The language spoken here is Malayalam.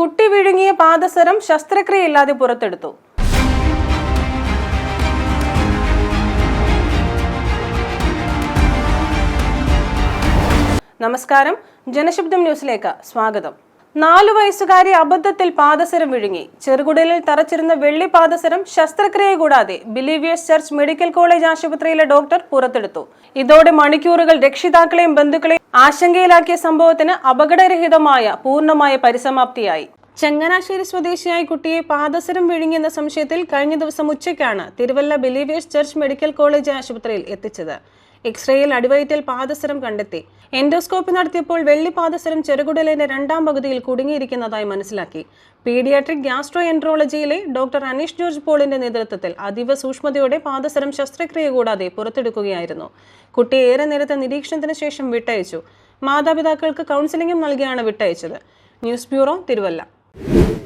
കുട്ടി വിഴുങ്ങിയ പാദസരം ശസ്ത്രക്രിയയില്ലാതെ പുറത്തെടുത്തു. നമസ്കാരം. ജനശബ്ദം ന്യൂസിലേക്ക് സ്വാഗതം. നാലു വയസ്സുകാരി അബദ്ധത്തിൽ പാദസരം വിഴുങ്ങി. ചെറുകുടലിൽ തറച്ചിരുന്ന വെള്ളി പാദസരം ശസ്ത്രക്രിയ കൂടാതെ ബിലീവിയേഴ്സ് ചർച്ച് മെഡിക്കൽ കോളേജ് ആശുപത്രിയിലെ ഡോക്ടർ പുറത്തെടുത്തു. ഇതോടെ മണിക്കൂറുകൾ രക്ഷിതാക്കളെയും ബന്ധുക്കളെയും ആശങ്കയിലാക്കിയ സംഭവത്തിന് അപകടരഹിതമായ പൂർണമായ പരിസമാപ്തിയായി. ചങ്ങനാശ്ശേരി സ്വദേശിയായ കുട്ടിയെ പാദസരം വിഴുങ്ങിയെന്ന സംശയത്തിൽ കഴിഞ്ഞ ദിവസം ഉച്ചയ്ക്കാണ് Thiruvalla believers church medical college ആശുപത്രിയിൽ എത്തിച്ചത്. എക്സ്റേയിൽ അടിവയറ്റിൽ പാദസരം കണ്ടെത്തി. എൻഡോസ്കോപ്പി നടത്തിയപ്പോൾ വെള്ളി പാദസരം ചെറുകുടലിന്റെ രണ്ടാം പകുതിയിൽ കുടുങ്ങിയിരിക്കുന്നതായി മനസ്സിലാക്കി. പീഡിയാട്രിക് ഗ്യാസ്ട്രോ എൻട്രോളജിയിലെ ഡോക്ടർ അനീഷ് ജോർജ് പോളിന്റെ നേതൃത്വത്തിൽ അതീവ സൂക്ഷ്മതയോടെ പാദസരം ശസ്ത്രക്രിയ കൂടാതെ പുറത്തെടുക്കുകയായിരുന്നു. കുട്ടിയെ ഏറെ നേരത്തെ നിരീക്ഷണത്തിന് ശേഷം വിട്ടയച്ചു. മാതാപിതാക്കൾക്ക് കൗൺസിലിംഗും നൽകിയാണ് വിട്ടയച്ചത്. News bureau Thiruvalla. you